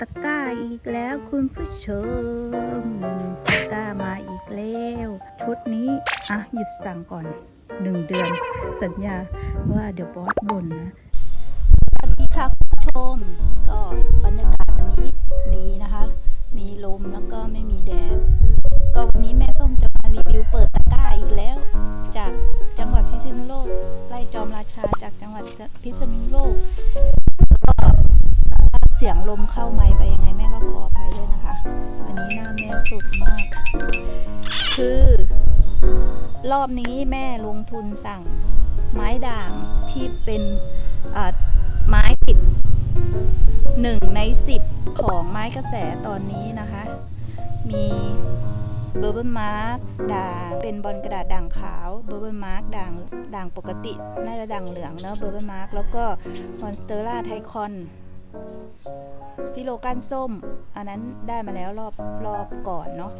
ตะก้าอีกแล้วคุณผู้ชม ตะก้ามาอีกแล้ว ชุดนี้ อะ หยุดสั่งก่อนหนึ่งเดือน สัญญาว่าเดี๋ยวบอสบ่นนะ สวัสดีค่ะคุณผู้ชม ก็บรรยากาศวันนี้ดีนะคะ มีลมแล้วก็ไม่มีแดด ก็วันนี้แม่ส้มจะมารีวิวเปิดตะก้าอีกแล้ว จากจังหวัดพิษณุโลก ไล่จอมราชาจากจังหวัดพิษณุโลก รอบนี้แม่ลงทุนสั่งไม้ด่างที่เป็นไม้ติดหนึ่งในสิบของไม้กระแสตอนนี้นะคะ มีเบอร์เบิลมาร์กด่างเป็นบอลกระดาษด่างขาวเบอร์เบิลมาร์กด่างด่างปกติ น่าจะด่างเหลืองเนอะเบอร์เบิลมาร์กแล้วก็มอนสเตอร่าไทคอนฟิโลกันส้ม อันนั้นได้มาแล้วรอบรอบก่อนเนาะ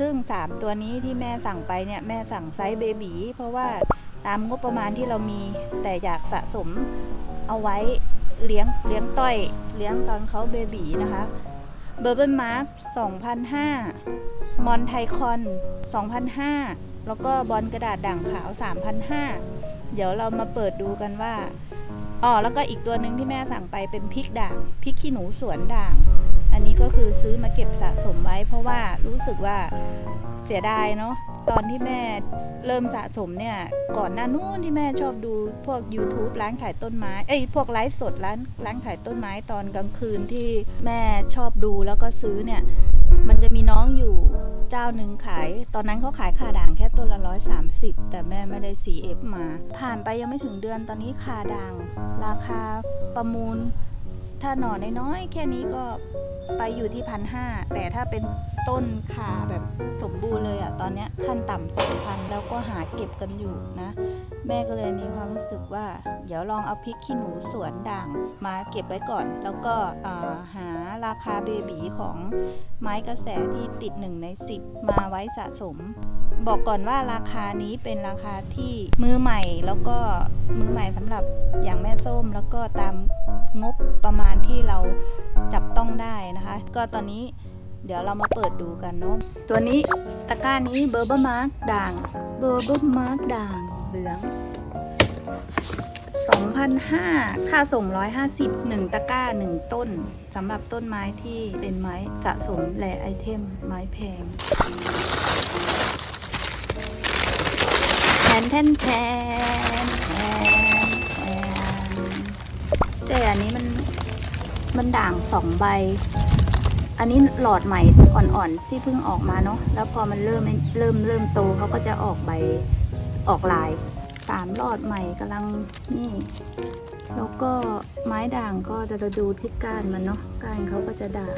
ซึ่ง 3 ตัวนี้ที่แม่สั่งไปเนี่ยแม่สั่งไซส์เบบีเพราะว่าตามงบประมาณที่เรามี แต่อยากสะสมเอาไว้เลี้ยงเลี้ยงต้อย เลี้ยงตอนเขาเบบีนะคะเบอร์เบิลมาร์ก2,005มอนไทคอน2,005แล้วก็บอลกระดาษด่างขาว 3,005เดี๋ยวเรามาเปิดดูกันว่าอ๋อแล้วก็อีกตัวหนึ่งที่แม่สั่งไปเป็นพริกด่างพริกขี้หนูสวนด่าง อันนี้ก็คือซื้อมาเก็บสะสมไว้ เพราะว่ารู้สึกว่าเสียดายเนาะตอนที่แม่เริ่มสะสมเนี่ย ก่อนหน้านู้นที่แม่ชอบดูพวก YouTube ร้านขายต้นไม้ เอ้ยพวกไลฟ์สดร้านร้านขายต้นไม้ตอนกลางคืนที่แม่ชอบดูแล้วก็ซื้อเนี่ย มันจะมีน้องอยู่เจ้าหนึ่งขาย ตอนนั้นเขาขายขาด่างแค่ต้นละร้อยสามสิบแต่แม่ไม่ได้ CF มา ผ่านไปยังไม่ถึงเดือนตอนนี้ขาด่าง ราคาประมูล ถ้าหน่อน้อยๆแค่นี้ก็ไปอยู่ที่พันห้าแต่ถ้าเป็นต้นขาแบบสมบูรณ์เลยอะตอนนี้ขั้นต่ำสองพันแล้วก็หาเก็บกันอยู่นะ แม่ก็เลยมีความรู้สึกว่า เดี๋ยวลองเอาพริกขี้หนูสวนด่างมาเก็บไว้ก่อน แล้วก็าหาราคาเบบีของไม้กระแสที่ติดหนึ่งในสิบมาไว้สะสม บอกก่อนว่าราคานี้เป็นราคาที่มือใหม่แล้วก็มือใหม่สำหรับอย่างแม่ส้มแล้วก็ตามงบประมาณที่เราจับต้องได้นะคะ ก็ตอนนี้เดี๋ยวเรามาเปิดดูกันเนาะตัวนี้ตะกร้านี้เบอร์เบอร์มาร์กด่างเบอร์เบอร์มาร์กด่างเหลือง2,500ค่าส่ง 150 1ตะกร้า 1 ต้นสำหรับต้นไม้ที่เป็นไม้สะสมแหล่ไอเทมไม้แพง นแทนแทนแทนแทนแต่อันนี้มันมันด่างสองใบ อันนี้หลอดใหม่อ่อนๆที่เพิ่งออกมาเนาะแล้วพอมันเริ่มเริ่มเริ่มโตเขาก็จะออกใบออกลาย สามหลอดใหม่กำลังนี่ แล้วก็ไม้ด่างก็จะดูที่ก้านมันเนาะก้านเขาก็จะด่าง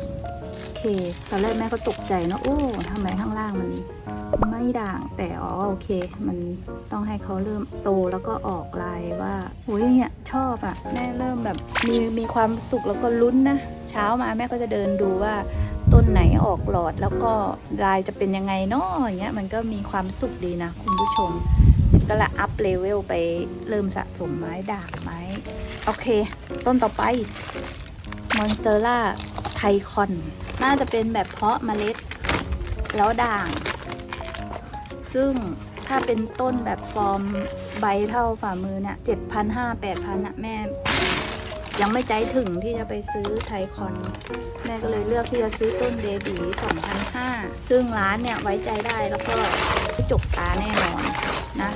โอเคตอนแรกแม่ก็ตกใจเนอะโอ้ทำไมข้างล่างมันไม่ด่างแต่อ๋อโอเค มันต้องให้เขาเริ่มโตแล้วก็ออกลายว่าโอ้ยเนี่ยชอบอะ่ะแม่เริ่มแบบมีมีความสุขแล้วก็ลุ้นนะเช้ามาแม่ก็จะเดินดูว่าต้นไหนออกหลอดแล้วก็ลายจะเป็นยังไงเนาะอย่างเงี้ยมันก็มีความสุขดีนะคุณผู้ชม ก็ละอัพเลเวลไปเริ่มสะสมไม้ด่างไม้ โอเค ต้นต่อไปมอนสเตอร่าไทคอน น่าจะเป็นแบบเพาะเมล็ด แล้วด่าง ซึ่งถ้าเป็นต้นแบบฟอร์มใบเท่าฝ่ามือเนี่ยเจ็ดพันห้าแปดพันอะแม่ ยังไม่ใจถึงที่จะไปซื้อไทคอน แม่ก็เลยเลือกที่จะซื้อต้นเบบี2,005ซึ่งร้านเนี่ยไว้ใจได้แล้วก็จกตาแน่นอน นะ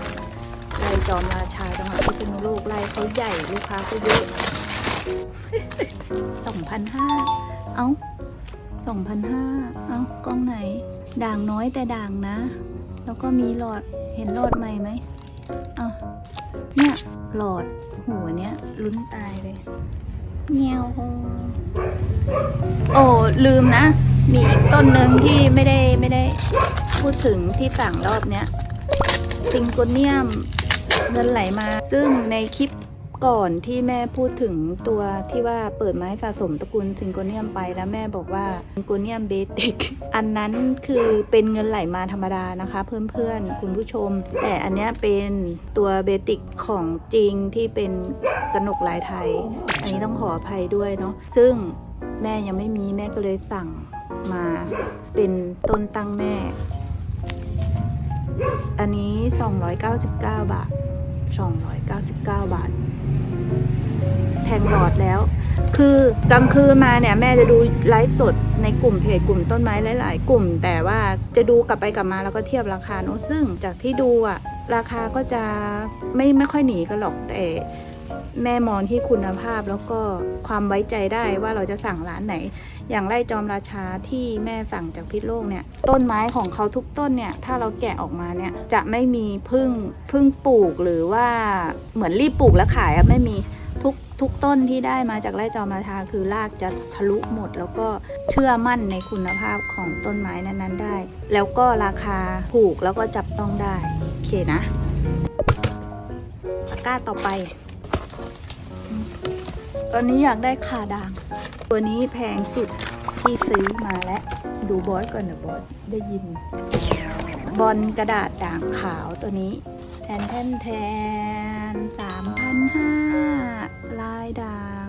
ไร่จอมราชาจังหวัดพิษณุโลกไร่เขาใหญ่ลูกค้าก็เยอะ2,005เอ้า2,005เอ้ากล้องไหน ด่างน้อยแต่ด่างนะ แล้วก็มีหลอดเห็นหลอดใหม่ไหมอะเนี่ยหลอดหัวเนี้ยลุ้นตายเลยเงี้ยวโอ้ลืมนะ มีอีกต้นหนึ่งที่ไม่ได้ไม่ได้พูดถึงที่สั่งรอบเนี้ย ซิงโกเนียมเงินไหลมา ซึ่งในคลิปก่อนที่แม่พูดถึงตัวที่ว่าเปิดไม้สะสมตระกูลซิงโกเนียมไปแล้วแม่บอกว่าซิงโกเนียมเบติกอันนั้นคือเป็นเงินไหลมาธรรมดานะคะ เพื่อนๆ คุณผู้ชม แต่อันนี้เป็นตัวเบติกของจริงที่เป็นกระหนกลายไทย อันนี้ต้องขออภัยด้วยเนาะซึ่งแม่ยังไม่มีแม่ก็เลยสั่งมาเป็นต้นตั้งแม่ อันนี้ 299 บาท 299 บาท แทงหลอดแล้ว คือกลางคืนมาเนี่ย แม่จะดูไลฟ์สดในกลุ่มเพจกลุ่มต้นไม้หลาย ๆ กลุ่ม แต่ว่าจะดูกลับไปกลับมาแล้วก็เทียบราคาเนอะซึ่งจากที่ดูอะราคาก็จะไม่ไม่ค่อยหนีกันหรอกแต่แม่มองที่คุณภาพแล้วก็ความไว้ใจได้ว่าเราจะสั่งร้านไหน อย่างไร่จอมราชาที่แม่สั่งจากพิษโลกเนี่ยต้นไม้ของเขาทุกต้นเนี่ยถ้าเราแกะออกมาเนี่ยจะไม่มีพึ่งพึ่งปลูกหรือว่าเหมือนรีบปลูกแล้วขายอะไม่มีทุกทุกต้นที่ได้มาจากไร่จอมราชาคือรากจะทะลุหมด แล้วก็เชื่อมั่นในคุณภาพของต้นไม้นั้นๆได้ แล้วก็ราคาถูกแล้วก็จับต้องได้โอเคนะตะกร้าต่อไป ตอนนี้อยากได้ขาด่าง ตัวนี้แพงสุดที่ซื้อมาแล้วดูบอสก่อนนะบอสได้ยิน บอลกระดาษด่างขาวตัวนี้ แทนแทนแทนสามพันห้าลายด่าง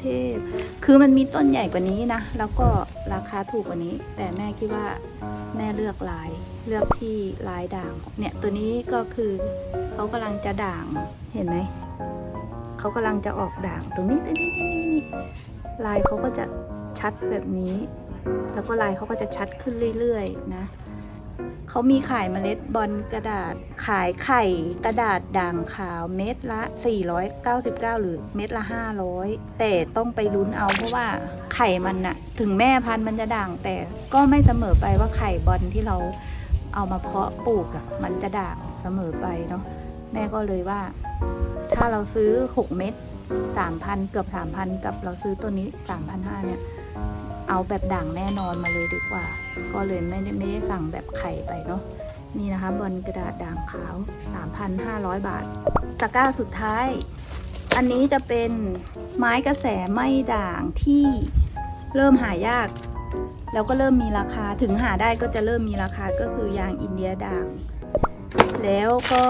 เทพๆคือมันมีต้นใหญ่กว่านี้นะ แล้วก็ราคาถูกกว่านี้ แต่แม่คิดว่าแม่เลือกลายเลือกที่ลายด่างเนี่ยตัวนี้ก็คือเขากำลังจะด่างเห็นไหม เขากำลังจะออกด่างตรงนี้นี่นี่นี่นี่ลายเขาก็จะชัดแบบนี้ แล้วก็ลายเขาก็จะชัดขึ้นเรื่อยๆนะเขามีขายเมล็ดบอลกระดาษขายไข่กระดาษด่างขาวเม็ดละ 499 หรือเม็ดละ 500 แต่ต้องไปลุ้นเอาเพราะว่าไข่มันน่ะ ถึงแม่พันธุ์มันจะด่างแต่ก็ไม่เสมอไปว่าไข่บอลที่เราเอามาเพาะปลูกอะมันจะด่างเสมอไปเนาะแม่ก็เลยว่า ถ้าเราซื้อ 6 เม็ด3,000 เกือบ 3,000 กับเราซื้อตัวนี้3,500เนี่ย เอาแบบด่างแน่นอนมาเลยดีกว่า ก็เลยไม่ได้ไม่ได้สั่งแบบไข่ไปเนาะนี่นะคะบอลกระดาษด่างขาว 3,500 บาท ตะกร้าสุดท้าย อันนี้จะเป็นไม้กระแสไม่ด่างที่เริ่มหายาก แล้วก็เริ่มมีราคาถึงหาได้ก็จะเริ่มมีราคาก็คือยางอินเดียด่าง แล้วก็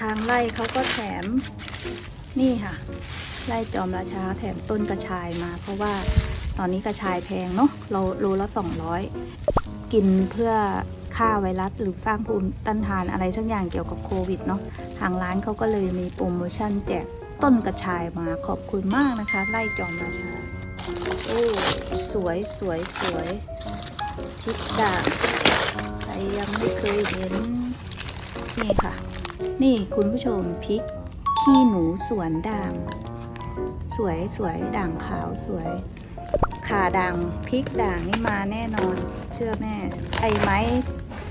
ทางไร่เขาก็แถมนี่ค่ะ ไล่จอมราชาแถมต้นกระชายมา เพราะว่าตอนนี้กระชายแพงเนาะเราโลละ200กินเพื่อฆ่าไวรัสหรือสร้างภูมิต้านทานอะไรสักอย่างเกี่ยวกับโควิดเนาะทางร้านเขาก็เลยมีโปรโมชั่นแจกต้นกระชายมาขอบคุณมากนะคะ ไล่จอมราชาโอ้สวยสวยสวยทิศดาใครยังไม่เคยเห็นนี่ค่ะ นี่คุณผู้ชมพริก ขี้หนูสวนด่าง สวยสวยด่างขาวสวยขาด่างพริกด่างนี่มาแน่นอน เชื่อแม่ ไอ้ไม้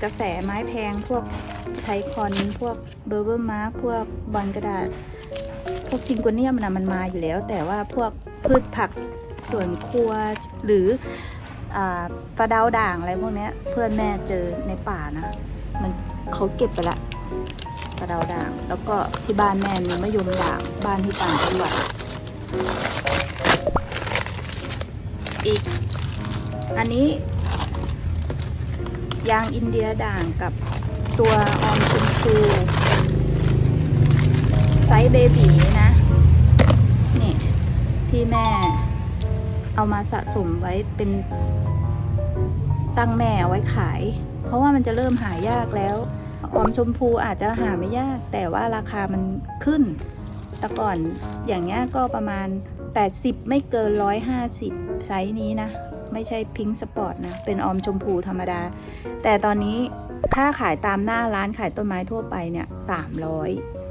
กระแสไม้แพงพวกไทคอนพวกเบอร์เบอร์มาร์พวกบอลกระดาษ พวกจิงโกเนียมนะมันมาอยู่แล้ว แต่ว่าพวกพืชผักสวนครัวหรืออาปลาดาวด่างอะไรพวกนี้เพื่อนแม่เจอในป่านะ มันเขาเก็บไปละ กระเดาด่าง แล้วก็ที่บ้านแม่มีมะยมด่าง บ้านที่ต่างจังหวัดอีก อันนี้ ยางอินเดียด่างกับตัวออมชมพูไซส์เบบีนะ นี่ ที่แม่เอามาสะสมไว้เป็นตั้งแม่เอาไว้ขาย เพราะว่ามันจะเริ่มหายากแล้ว ออมชมพูอาจจะหาไม่ยาก แต่ว่าราคามันขึ้น แต่ก่อนอย่างเงี้ยก็ประมาณ 80 ไม่เกิน 150 ไซส์นี้นะ ไม่ใช่พิงค์สปอร์ตนะ เป็นออมชมพูธรรมดา แต่ตอนนี้ค่าขายตามหน้าร้านขายต้นไม้ทั่วไปเนี่ย 300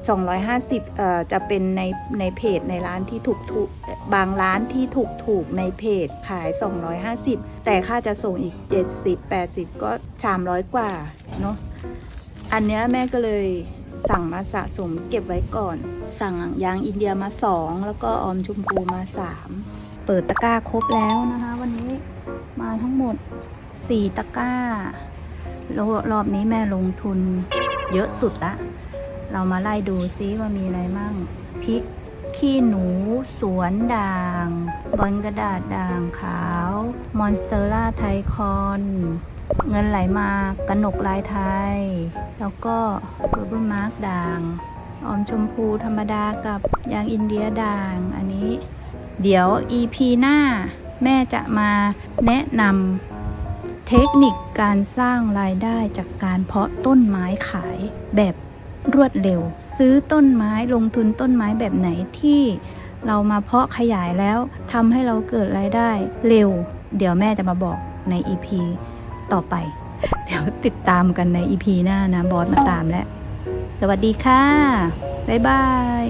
250เอ่อจะเป็นในในเพจในร้านที่ถูกถูกบางร้านที่ถูกถูกในเพจขาย 250 แต่ค่าจะส่งอีก 70 80 ก็ 300 กว่าเนาะ อันเนี้ยแม่ก็เลยสั่งมาสะสมเก็บไว้ก่อน สั่งยางอินเดียมา2แล้วก็ออมชมพูมา3เปิดตะกร้าครบแล้วนะคะ วันนี้มาทั้งหมด4ตะกร้ารอบรอบนี้แม่ลงทุนเยอะสุดละเรามาไล่ดูซิว่ามีอะไรมั่งพริกขี้หนู สวนด่าง บอลกระดาษด่างขาว มอนสเตอร่าไทคอน เงินไหลมากระหนกลายไทย แล้วก็เบอร์เบอร์มาร์กด่าง ออมชมพูธรรมดากับยางอินเดียด่าง อันนี้ เดี๋ยว EP หน้า แม่จะมาแนะนำเทคนิคการสร้างรายได้จากการเพาะต้นไม้ขายแบบรวดเร็ว ซื้อต้นไม้ลงทุนต้นไม้แบบไหนที่เรามาเพาะขยายแล้วทำให้เราเกิดรายได้เร็ว เดี๋ยวแม่จะมาบอกใน EP ต่อไป เดี๋ยวติดตามกันในอีพีหน้านะ บอสมาตามแล้ว สวัสดีค่ะ บ๊ายบาย